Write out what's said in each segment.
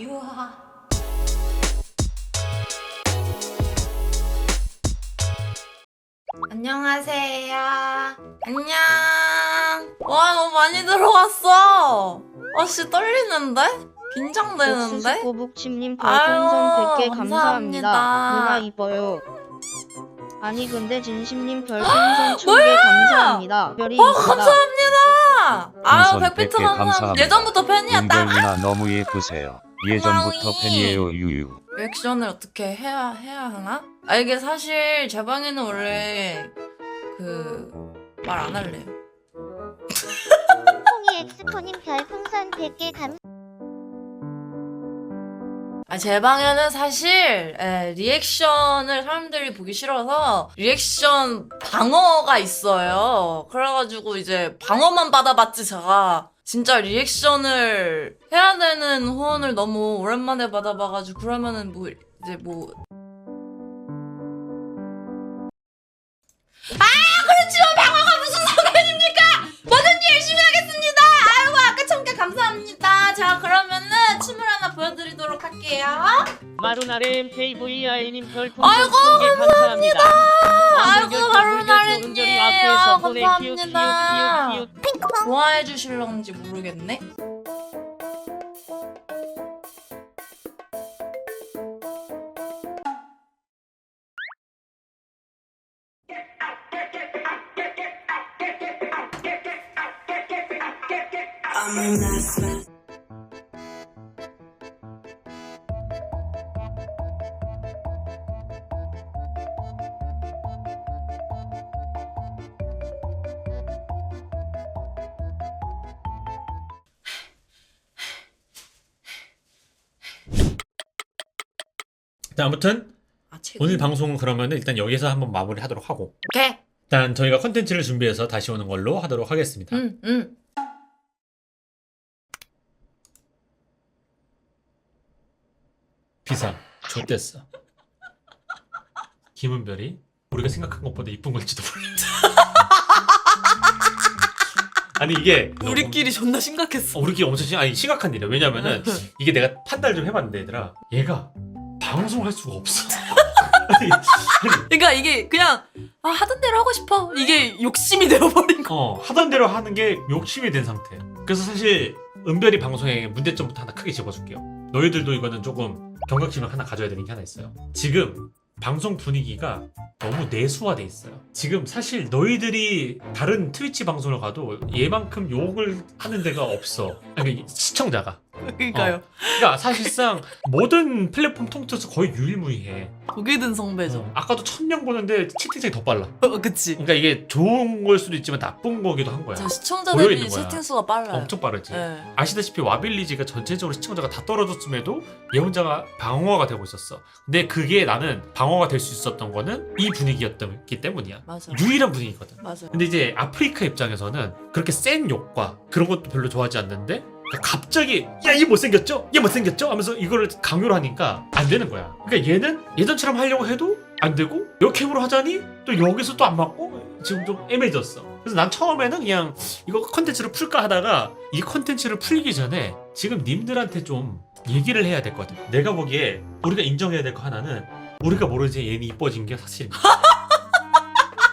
유하. 안녕하세요. 안녕. 와 너무 많이 들어왔어. 아씨 떨리는데? 긴장되는데? 아유, 별풍선 100개 감사합니다. 누나 이뻐요. 아니 근데 진심님 별풍선 1000개 감사합니다. 별이 어. 감사합니다. 아유 백비트 100개 감사합니다. 예전부터 팬이었다. 은별 누나 너무 예쁘세요. 예전부터. 팬이에요 유유. 리액션을 어떻게 해야 해야 하나? 아 이게 사실 제 방에는 원래 그 말 안 할래요. 콩이 엑스포님 별풍선 100개 감 아, 제 방에는 사실 에, 리액션을 사람들이 보기 싫어서 리액션 방어가 있어요. 그래가지고 이제 방어만 받아봤지 제가 진짜 리액션을 해야 되는 후원을 너무 오랜만에 받아봐가지고 그러면은 뭐 이제 뭐 아 그렇지만 방어가 무슨 상관입니까? 뭐든지 열심히 하겠습니다. 아이고 아까 참깨 감사합니다. 자 그러면은 춤을 하나 보여드리도록 할게요. 마루나렘 KVI님 별풍선 아이고, 1000개 감사합니다. 아이고, 마루나렘님. 감사합니다. 좋아해 주실런지 모르겠네. 자, 아무튼 아. 오늘 방송은 그러면 일단 여기서 한번 마무리하도록 하고 오케이. 일단 저희가 컨텐츠를 준비해서 다시 오는 걸로 하도록 하겠습니다. 응, 응. 비상. 좋댔어. 김은별이 우리가 생각한 것보다 이쁜 걸지도 모르겠다. 아니 이게 우리끼리 존나 심각했어. 어, 우리끼리 엄청 심, 아니 심각한 일이야. 왜냐면은 이게 내가 판단을 좀 해봤는데 얘들아 얘가 방송할 수가 없어. 아니, 아니, 그러니까 이게 그냥 아, 하던 대로 하고 싶어. 이게 욕심이 되어버린 거. 어, 하던 대로 하는 게 욕심이 된 상태. 그래서 사실 은별이 방송의 문제점부터 하나 크게 짚어줄게요. 너희들도 이거는 조금 경각심을 하나 가져야 되는 게 하나 있어요. 지금 방송 분위기가 너무 내수화돼 있어요. 지금 사실 너희들이 다른 트위치 방송을 가도 얘만큼 욕을 하는 데가 없어. 아니 시청자가. 그러니까요. 그러니까 사실상 모든 플랫폼 통틀어서 거의 유일무이해. 독이 든 성배죠. 어, 아까도 천 명 보는데 채팅창이 더 빨라. 어, 그치. 그러니까 이게 좋은 걸 수도 있지만 나쁜 거기도 한 거야. 저 시청자 모여 대비 있는 거야. 채팅 수가 빨라요. 엄청 빠르지. 네. 아시다시피 와빌리지가 전체적으로 시청자가 다 떨어졌음에도 얘 혼자가 방어가 되고 있었어. 근데 그게 나는 방어가 될 수 있었던 거는 이 분위기였기 때문이야. 맞아. 유일한 분위기거든. 맞아. 근데 이제 아프리카 입장에서는 그렇게 센 욕과 그런 것도 별로 좋아하지 않는데 갑자기 야 얘 못생겼죠? 얘 못생겼죠? 하면서 이거를 강요를 하니까 안 되는 거야. 그러니까 얘는 예전처럼 하려고 해도 안 되고 역캠으로 하자니 또 여기서 또 안 맞고 지금 좀 애매해졌어. 그래서 난 처음에는 그냥 이거 컨텐츠를 풀까 하다가 이 컨텐츠를 풀기 전에 지금 님들한테 좀 얘기를 해야 될 것 같아. 내가 보기에 우리가 인정해야 될 거 하나는 우리가 모르지 얘는 이뻐진 게 사실입니다.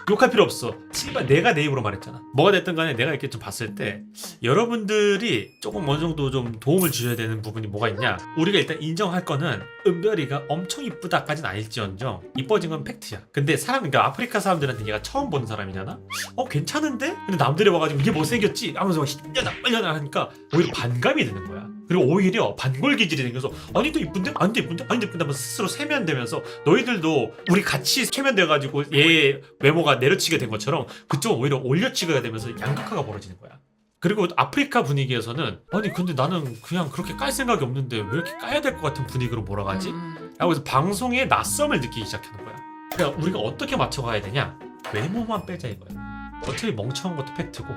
욕할 필요 없어. 씨발 내가 내 입으로 말했잖아. 뭐가 됐든 간에 내가 이렇게 좀 봤을 때 여러분들이 조금 어느 정도 좀 도움을 주셔야 되는 부분이 뭐가 있냐? 우리가 일단 인정할 거는 은별이가 엄청 이쁘다까지는 아닐지언정 이뻐진 건 팩트야. 근데 사람 그러니까 아프리카 사람들한테 얘가 처음 보는 사람이잖아. 어 괜찮은데? 근데 남들이 와가지고 이게 못생겼지? 하면서 막 힘려나 빨려나 하니까 오히려 반감이 드는 거야. 그리고 오히려 반골 기질이 생겨서 아니 또 이쁜데? 아니 또 이쁜데? 아니 또 이쁜데? 하면서 스스로 세면되면서 너희들도 우리 같이 세면돼가지고 얘 외모가 내려치게 된 것처럼 그쪽은 오히려 올려치게 되면서 양극화가 벌어지는 거야. 그리고 아프리카 분위기에서는 아니 근데 나는 그냥 그렇게 깔 생각이 없는데 왜 이렇게 까야 될 것 같은 분위기로 몰아가지? 음. 라고 해서 방송에 낯섦을 느끼기 시작하는 거야. 그러니까 우리가 어떻게 맞춰가야 되냐? 외모만 빼자 이거야. 어차피 멍청한 것도 팩트고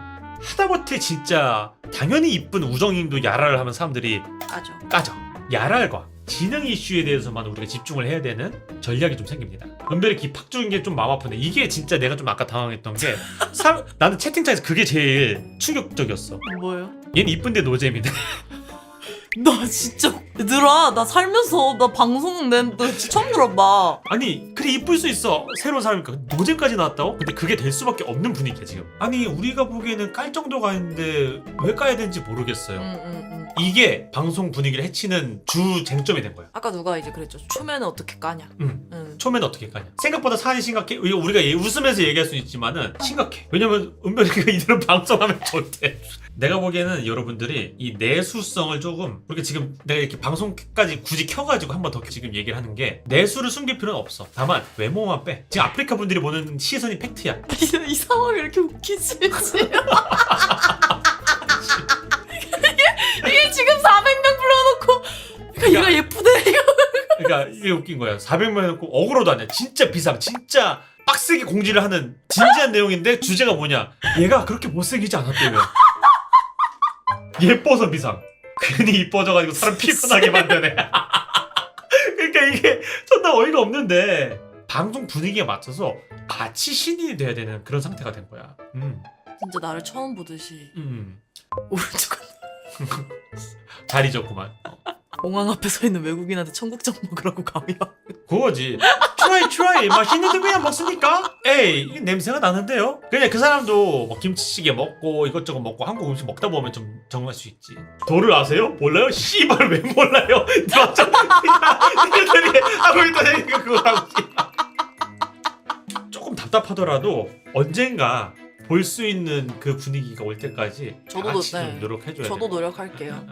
하다못해 진짜 당연히 이쁜 우정님도 야라를 하면 사람들이 맞아. 까져. 야랄과 지능 이슈에 대해서만 우리가 집중을 해야 되는 전략이 좀 생깁니다. 은별이 기팍 주는 게 좀 마음 아프네. 이게 진짜 내가 좀 아까 당황했던 게 사, 나는 채팅창에서 그게 제일 충격적이었어. 뭐예요? 얘는 이쁜데 노잼이네. 나 진짜 얘들아 나 살면서 나 방송 낸너 처음 들어봐. 아니 그래 이쁠 수 있어. 새로운 사람이니까 노잼까지 나왔다고? 근데 그게 될 수밖에 없는 분위기야 지금. 아니 우리가 보기에는 깔 정도가 아닌데 왜 까야 되는지 모르겠어요. 응, 응, 응. 이게 방송 분위기를 해치는 주 쟁점이 된 거야. 아까 누가 이제 그랬죠? 초면은 어떻게 까냐? 응. 응. 처음에는 어떻게 까냐? 생각보다 사안이 심각해. 이거 우리가 얘- 웃으면서 얘기할 수 있지만은 심각해. 왜냐면 은별이가 이대로 방송하면 좋대 내가 보기에는 여러분들이 이 내수성을 조금 그렇게 지금 내가 이렇게 방송까지 굳이 켜가지고 한 번 더 지금 얘기를 하는 게 내수를 숨길 필요는 없어. 다만 외모만 빼. 지금 아프리카 분들이 보는 시선이 팩트야. 이, 이 상황이 이렇게 웃기지? 이게, 이게 지금 400명 불러놓고 그러니까 얘가 예쁘대 이거 그러니까 이게 웃긴 거야. 400만 해놓고 억울로도 아니야. 진짜 비상 진짜 빡세게 공지를 하는 진지한 내용인데 주제가 뭐냐? 얘가 그렇게 못생기지 않았대요 예뻐서 비상 괜히 이뻐져가지고 사람 피곤하게 만드네 그러니까 이게 존나 어이가 없는데 방송 분위기에 맞춰서 같이 신인이 돼야 되는 그런 상태가 된 거야 음, 진짜 나를 처음 보듯이 음. 오른쪽 잘 잊었구만 어. 공항 앞에 서 있는 외국인한테 청국장 먹으라고 가면 그거지. 트라이 트라이 맛있는 데 그냥 먹습니까? 에이 이 냄새가 나는데요. 그냥 그 사람도 뭐 김치찌개 먹고 이것저것 먹고 한국 음식 먹다 보면 좀 정할 수 있지. 도를 아세요? 몰라요? 씨발 왜 몰라요? 맞죠? 니들이 하고 있다니까 그거라고. 조금 답답하더라도 언젠가 볼 수 있는 그 분위기가 올 때까지 저도 같이 네. 좀 노력해줘야 돼. 저도 노력할게요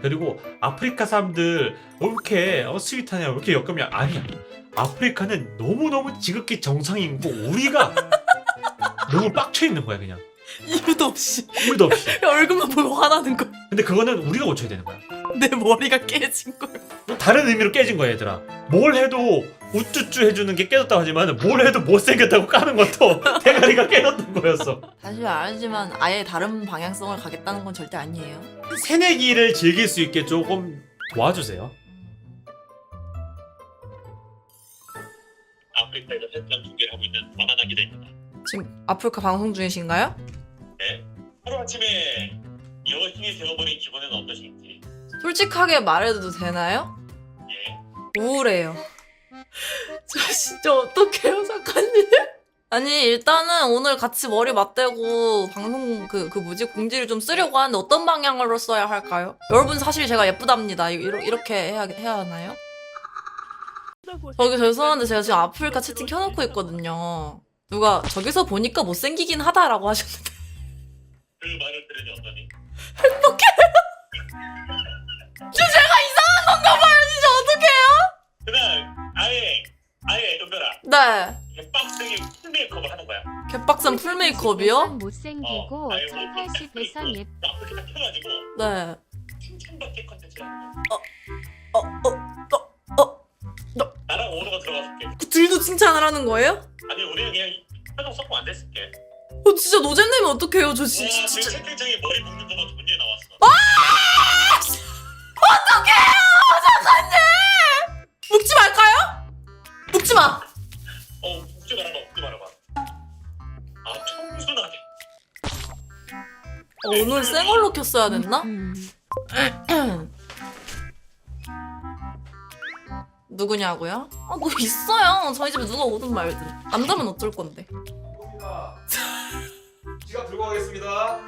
그리고 아프리카 사람들 왜 이렇게 어, 스윗하냐 왜 이렇게 역겹냐 아니야 아프리카는 너무너무 지극히 정상이고 우리가 너무 빡쳐 있는 거야 그냥. 이유도 없이. 우리도 없이. 얼굴만 보고 화나는 거. 근데 그거는 우리가 고쳐야 되는 거야. 내 머리가 깨진 걸. 다른 의미로 깨진 거야 얘들아. 뭘 해도 우쭈쭈 해주는 게 깨졌다고 하지만 뭘 해도 못생겼다고 까는 것도 대가리가 깨졌던 거였어. 사실 알지만 아예 다른 방향성을 가겠다는 건 절대 아니에요. 새내기를 즐길 수 있게 조금 도와주세요 아프리카에서 현장 중계를 하고 있는 바나나 기자입니다 지금 아프리카 방송 중이신가요? 하루아침에 여신이 되어버린 기분은 어떠신지 솔직하게 말해도 되나요? 예. 우울해요. 저 진짜 어떡해요, 작가님? 아니 일단은 오늘 같이 머리 맞대고 방송 그, 그 뭐지 공지를 좀 쓰려고 하는데 어떤 방향으로 써야 할까요? 여러분 사실 제가 예쁘답니다. 이러, 이렇게 해야, 해야 하나요? 저기 죄송한데 제가 지금 아프리카 채팅 켜놓고 있거든요. 누가 저기서 보니까 못생기긴 하다라고 하셨는데 그 말을 들으니 어떠니? 제가 이상한 건가 봐요 진짜 어떡해요? 그날 아예 아예 은별아 네 빡세게 풀 메이크업을 하는 거야 개빡센 풀 메이크업이요? 못생기고 어, 아예 첫뭐 다시 딱 배상 있고, 예쁘 아프리카 켜가지고 네 칭찬받기 컨텐츠를 하는 거야 어, 어, 어, 오너가 들어가줄게. 그 둘도 칭찬을 하는 거예요? 아니 우리는 그냥 표정 섞고 앉아있을게. 어 진짜 노잼 내면 어떡해요 저 진- 와, 진- 그 진짜 채팅창에 머리 묶는 거만 존재 나왔어. 묶지 말까요? 묶지 마! 어 묻지 말아봐 묻지 말아봐. 아 청순하게. 어, 오늘 생얼로 켰어야 됐나? 누구냐고요? 아 뭐 있어요 저희 집에 누가 오든 말든 남자면 어쩔 건데 지갑 들고 가겠습니다.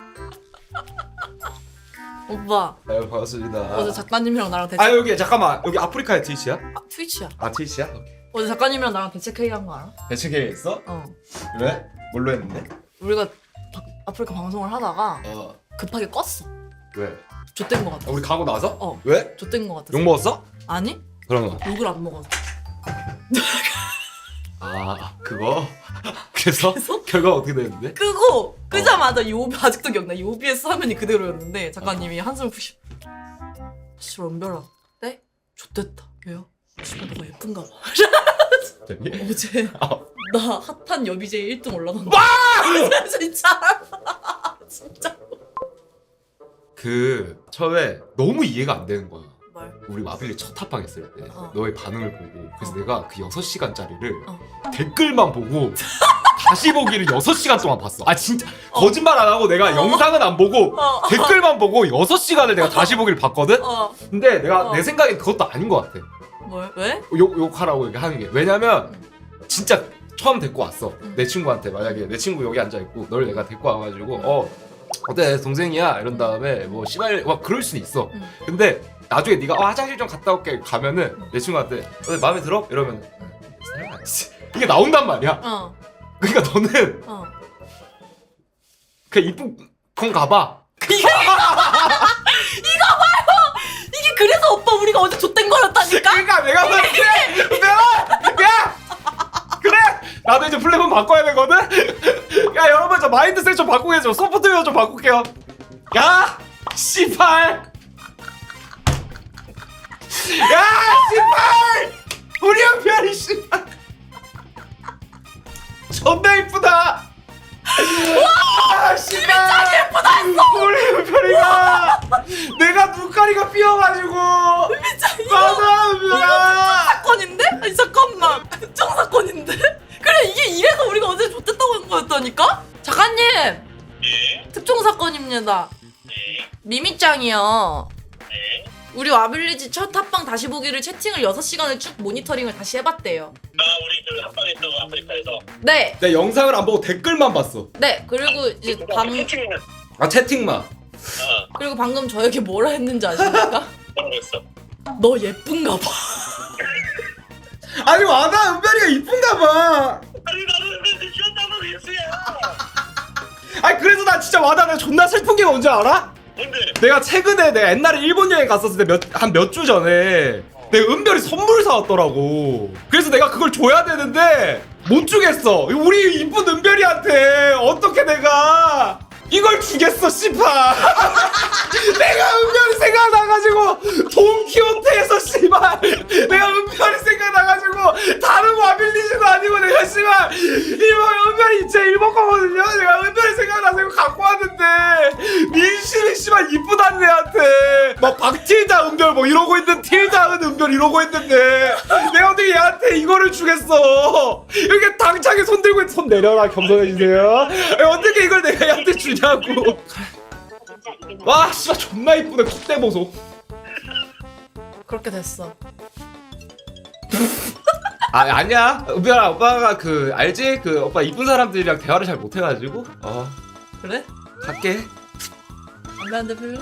오빠 아유 반갑습니다. 어제 작가님이랑 나랑 대책 아 여기 잠깐만 여기 아프리카의 트위치야? 아 트위치야 아 트위치야? 오케이. 어제 작가님이랑 나랑 대책 회의한 거 알아? 대책회의 했어? 어 왜? 뭘로 했는데? 우리가 바- 아프리카 방송을 하다가 어 급하게 껐어 왜? 좆된 거 아, 같아 우리 가고 나서? 어. 왜? 좆된 거 같아 욕 먹었어? 아니 그러면 욕을 안 먹어서 아 그거? 그래서 그래서? 결과 어떻게 됐는데? 끄고 끄자마자 요비 아직도 기억나 요비에스 화면이 그대로였는데 작가님이 한숨을 푸시 씨 원별아 네? 좋됐다 왜요? 씨발 너가 예쁜가 봐 갑자기? 어제 아. 나 핫한 여비제 1등 올라간 거 진짜 진짜 그 처음에 너무 이해가 안 되는 거야. 말 우리 마빌리 첫 합방 했을 때 어. 너의 반응을 보고 그래서 어. 내가 그 6시간짜리를 어. 댓글만 보고 다시 보기를 6시간 동안 봤어. 아 진짜 거짓말 안 하고 내가 영상은 안 보고 어. 댓글만 보고 6시간을 내가 다시 보기를 봤거든. 어. 근데 내가 어. 내 생각엔 그것도 아닌 것 같아. 뭘 왜? 욕 욕하라고 이렇게 하는 게 왜냐면 진짜 처음 데리고 왔어 음. 내 친구한테 만약에 내 친구 여기 앉아 있고 널 내가 데리고 와가지고 어 어때 동생이야 이런 다음에 뭐 씨발 막 그럴 수는 있어 음. 근데 나중에 네가 어, 화장실 좀 갔다 올게 가면은 내 친구한테 어, 마음에 들어? 이러면 씨. 이게 나온단 말이야. 어. 그러니까 너는 어. 그냥 이쁜 건 가 봐. 이게 그래서 오빠 우리가 어제 좆된 거였다니까? 그러니까 내가 봤을 때 내가 야 그래? 나도 이제 플랫폼 바꿔야 되거든? 야 여러분 저 마인드셋 좀 바꾸게 좀 소프트웨어 좀 바꿀게요. 야 씨발 야 씨발! 우리 형편이 씨발. 존나 이쁘다. 와 씨발. 예쁘다 했어! 우리 형편이가 내가 눈가리가 삐어가지고. 맞아 은별아 사건인데? 아니 잠깐만. 특정 사건인데? 그래 이게 이래서 우리가 어제 좆됐다고 한 거였다니까? 작가님! 특종 사건입니다. 미미짱이요 우리 와빌리지 첫 합방 다시 보기를 채팅을 6시간을 쭉 모니터링을 다시 해봤대요. 아 우리 그 합방했다고 아프리카에서. 네! 내 영상을 안 보고 댓글만 봤어. 네 그리고 이제 방 채팅은 아 채팅만. 어. 그리고 방금 저에게 뭐라 했는지 아십니까? 모르겠어? 너 예쁜가 봐. 아니 와나 은별이가 이쁜가 봐. 아니 나는 왜 귀엽다고 예수야. 아니 그래서 나 진짜 와나 내가 존나 슬픈 게 뭔지 알아? 뭔데? 내가 최근에 내가 옛날에 일본 여행 갔었을 때한몇 주 전에 내가 은별이 선물 사왔더라고. 그래서 내가 그걸 줘야 되는데 못 주겠어. 우리 이쁜 은별이한테 어떻게 내가 이걸 주겠어 씨파 내가 은별이 생각나가지고 돈키호테에서 씨발. 내가 은별이 생각나가지고 다른 와빌리지도 아니고 내가 씨발. 이거 은별이 제 일본 거거든요? 내가 은별이 생각나서 이거 갖고 왔는데 민심이 씨발 이쁘다는 애한테. 막 박틸다 은별 뭐 이러고 있는 틸다은 은별 이러고 있는데 내가 어떻게 얘한테 이거를 주겠어? 이렇게 당차게 손 들고 있- 손 내려라 겸손해주세요. 어떻게 이걸 내가 얘한테 주냐 고 와 씨발 존나 이쁘네 콧대 보소 그렇게 됐어 아 아니야 은별아 오빠가 그 알지 그 오빠 이쁜 사람들이랑 대화를 잘 못해가지고 어 그래? 갈게 안돼 안돼 별로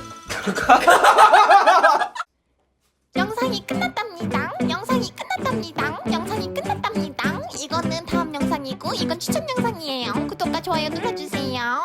영상이 끝났답니다. 영상이 끝났답니다. 영상이 끝났답니다. 이거는 다음 영상이고 이건 추천 영상이에요. 구독과 좋아요 눌러주세요.